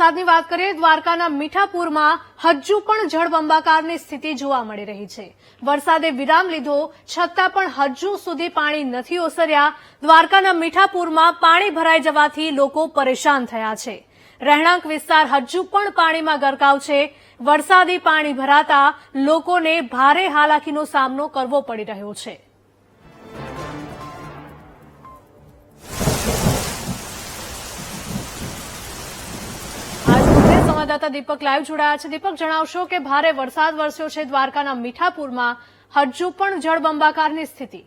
વરસાદની વાત કરીએ, દ્વારકાના મીઠાપુરમાં હજુ પણ જળબંબાકારની સ્થિતિ જોવા મળી રહી છે. વરસાદે વિરામ લીધો, છતાં પણ હજુ સુધી પાણી નથી ઓસર્યા. દ્વારકાના મીઠાપુરમાં પાણી ભરાઈ જવાથી લોકો પરેશાન થયા છે. રહેણાંક વિસ્તાર હજુ પણ પાણીમાં ગરકાવ છે. વરસાદી પાણી ભરાતા લોકોને ભારે હાલાકીનો સામનો કરવો પડી રહ્યો છે. સંવાદદાતા દીપક લાઈવ જોડાયા છે. દીપક, જણાવશો કે ભારે વરસાદ વરસ્યો છે દ્વારકાના મીઠાપુરમાં. હજુ પણ જળબંબાકારની સ્થિતિ.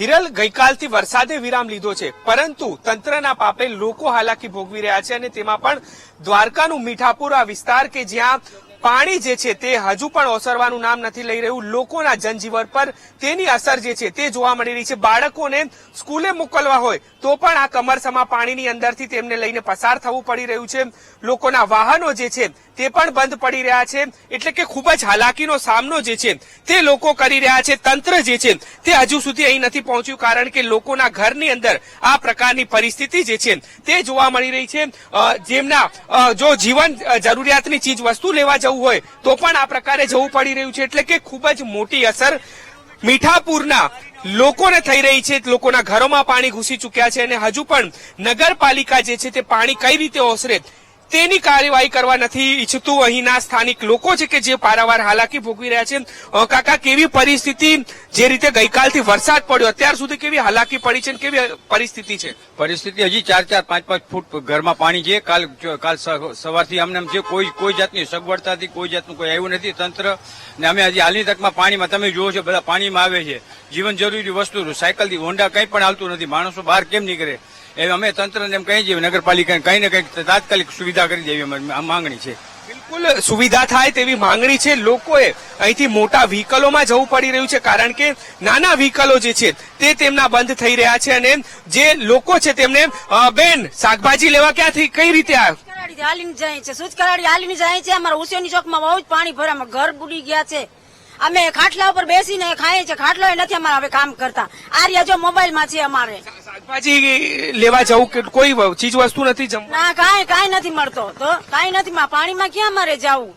હિરલ, ગઈકાલથી વરસાદે વિરામ લીધો છે, પરંતુ તંત્રના પાપે લોકો હાલાકી ભોગવી રહ્યા છે અને તેમાં પણ દ્વારકાનું મીઠાપુર આ વિસ્તાર કે જ્યાં પાણી જે છે તે હજુ પણ ઓસરવાનું નામ નથી લઈ રહ્યું. લોકોના જનજીવન પર તેની અસર જે છે તે જોવા મળી રહી છે. બાળકોને સ્કૂલે મોકલવા હોય તો પણ આ કમરસમા પાણીની અંદરથી તેમને લઈને પસાર થવું પડી રહ્યું છે. લોકોના વાહનો જે છે તે પણ બંધ પડી રહ્યા છે. એટલે કે ખૂબ જ હાલાકીનો સામનો જે છે તે લોકો કરી રહ્યા છે. તંત્ર જે છે તે હજુ સુધી અહીં નથી પહોંચ્યું કારણ કે લોકોના ઘરની અંદર આ પ્રકારની પરિસ્થિતિ જે છે તે જોવા મળી રહી છે. જેમના જો જીવન જરૂરિયાતની ચીજ વસ્તુ લેવા જવું હોય, તો પણ આ પ્રકારે જવું પડી રહ્યું છે. એટલે કે ખૂબ જ મોટી અસર મીઠાપુરના લોકોને થઈ રહી છે. લોકોના ઘરોમાં પાણી ઘૂસી ચૂક્યા છે અને હજુ પણ નગરપાલિકા જે છે તે પાણી કઈ રીતે ઓસરે તેની કાર્યવાહી કરવા નથી ઈચ્છતું. અહીંના સ્થાનિક લોકો છે કે જે પારાવાર હાલાકી ભોગવી રહ્યા છે. કાકા, કેવી પરિસ્થિતિ જે રીતે ગઈકાલથી વરસાદ પડ્યો, અત્યાર સુધી કેવી હાલાકી પડી છે કેવી પરિસ્થિતિ છે? પરિસ્થિતિ હજી ચાર ચાર, પાંચ પાંચ ફૂટ ઘરમાં પાણી છે. કાલ કાલ સવારથી અમને જે કોઈ કોઈ જાતની સગવડતાથી કોઈ જાતનું કોઈ આવ્યું નથી. તંત્ર ને અમે હજી હાલની તકમાં પાણીમાં, તમે જુઓ છો, બધા પાણીમાં આવે છે. જીવન જરૂરી વસ્તુ, સાયકલથી હોન્ડા કંઈ પણ હાલતું નથી. માણસો બહાર કેમ નીકળે? એ અમે તંત્રને એમ કહી છીએ નગરપાલિકાને કંઈ ને કંઈક તાત્કાલિક સુવિધા કરી દેવી અમારી માંગણી છે. બિલકુલ સુવિધા થાય તેવી માંગણી છે. લોકોએ અહીંથી મોટા વ્હીકલોમાં જવું પડી રહ્યું છે કારણ કે નાના વ્હીકલો જે છે તે તેમના બંધ થઈ રહ્યા છે અને જે લોકો છે તેમને બેન શાકભાજી લેવા ક્યાંથી કઈ રીતે હાલીને જાય છે સુજ કરાડી હાલીને જાય છે. અમારા ઉસેની ચોકમાં બહુ જ પાણી ભરા અમારા ઘર બુડી ગયા છે. અમે ખાટલા ઉપર બેસીને ખાઈએ છીએ. ખાટલો નથી અમારે હવે કામ કરતા. આ રહ્યા જો મોબાઈલમાં છે અમારે. શાકભાજી લેવા જવું કે કોઈ ચીજ વસ્તુ નથી જમવા? ના કાંઈ કાંઈ નથી મળતો તો કાંઈ નથી પાણીમાં ક્યાં મારે જવું?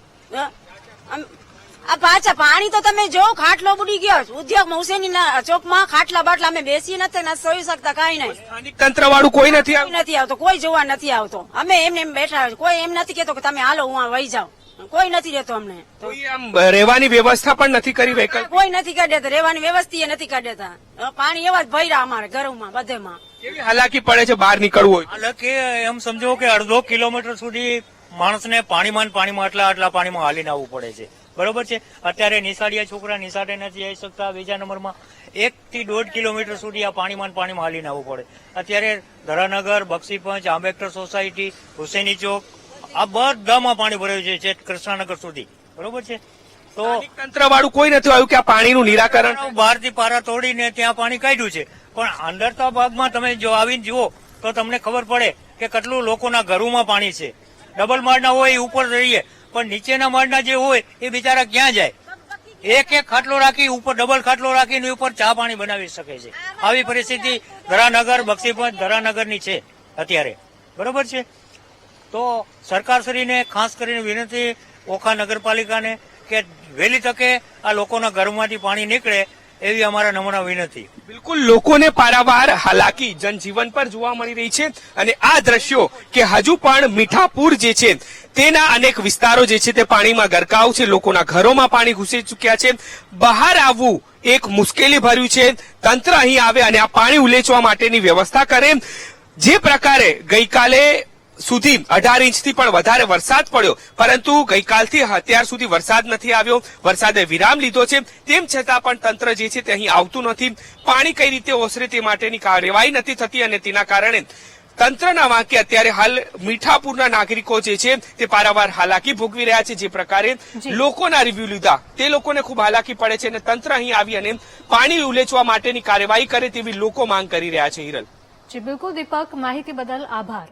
આ પાછા પાણી તો તમે જો ખાટલો બુડી ગયો. ઉદ્યોગ ઉસેની ચોકમાં ખાટલા બાટલા અમે બેસી નથી ને સોઈ શકતા કાંઈ નહીં. સ્થાનિક તંત્ર વાળું કોઈ નથી નથી આવતો કોઈ જોવા નથી આવતો. અમે એમને એમ બેઠા કોઈ એમ નથી કેતો કે તમે હાલો હું વહી જાઉં. કોઈ નથી દેતો અમને. કોઈ આમ રહેવાની વ્યવસ્થા પણ નથી કરી કોઈ નથી કરી દેતા. રહેવાની વ્યવસ્થા નથી કરી દેતા. પાણી એવા જ ભર્યા અમારે ઘરોમાં બધેમાં. કેવી હાલાકી પડે છે બહાર નીકળવું હોય? એટલે કે એમ સમજો કે અડધો કિલોમીટર સુધી માણસને પાણીમાં પાણીમાં આટલા આટલા પાણીમાં હાલીને આવવું પડે છે. બરોબર છે? અત્યારે નિશાળિયા છોકરા નિશાળે નથી આવી શકતા. બીજા નંબરમાં એક થી દોઢ કિલોમીટર સુધી આ પાણીમાં પાણીમાં હાલીને આવવું પડે. અત્યારે ધરાનગર બક્ષીપંચ આંબેડકર સોસાયટી હુસેની ચોક આ બધામાં પાણી ભરાયું છે કૃષ્ણનગર સુધી. બરોબર છે? તો તંત્ર વાળું કોઈ નથી આવ્યું કે આ પાણીનું નિરાકરણ બહારથી પારા તોડીને ત્યાં પાણી કાઢ્યું છે. પણ અંદરના ભાગમાં તમે જો આવીને જુઓ તો તમને ખબર પડે કે કેટલું લોકોના ઘરોમાં પાણી છે. ડબલ માળના હોય એ ઉપર રહીએ પણ નીચેના માળના જે હોય એ બિચારા ક્યાં જાય? એક એક ખાટલો રાખી ઉપર ડબલ ખાટલો રાખીને ઉપર ચા પાણી બનાવી શકે છે. આવી પરિસ્થિતિ ધરાનગર બક્ષીપંચ ધરાનગરની છે અત્યારે. બરોબર છે? તો સરકારશ્રીને ખાસ કરીને વિનંતી ઓખા નગરપાલિકાને કે વહેલી તકે આ લોકોના ઘરમાંથી પાણી નીકળે એવી અમારા નમૂના વિનંતી. બિલકુલ લોકોને પારાવાર હાલાકી જનજીવન પર જોવા મળી રહી છે અને આ દ્રશ્યો કે હજુ પણ મીઠાપુર જે છે તેના અનેક વિસ્તારો જે છે તે પાણીમાં ગરકાવ છે, લોકોના ઘરોમાં પાણી ઘૂસી ચૂક્યા છે. બહાર આવવું એક મુશ્કેલી ભર્યું છે. તંત્ર અહીં આવે અને આ પાણી ઉલેચવા માટેની વ્યવસ્થા કરે. જે પ્રકારે ગઈકાલે સુધી અઢાર ઇંચથી પણ વધારે વરસાદ પડ્યો. પરંતુ ગઈકાલથી અત્યાર સુધી વરસાદ નથી આવ્યો. વરસાદે વિરામ લીધો છે. તેમ છતાં પણ તંત્ર જે છે તે અહીં આવતું નથી. પાણી કઈ રીતે ઓસરે તે માટેની કાર્યવાહી નથી થતી અને તેના કારણે તંત્રના વાંકે અત્યારે હાલ મીઠાપુરના નાગરિકો જે છે તે પારાવાર હાલાકી ભોગવી રહ્યા છે. જે પ્રકારે લોકોના રિવ્યુ લીધા. તે લોકોને ખૂબ હાલાકી પડે છે અને તંત્ર અહીં આવી અને પાણી ઉલેચવા માટેની કાર્યવાહી કરે તેવી લોકો માંગ કરી રહ્યા છે. હિરલ. જી બિલકુલ દીપક. માહિતી બદલ આભાર.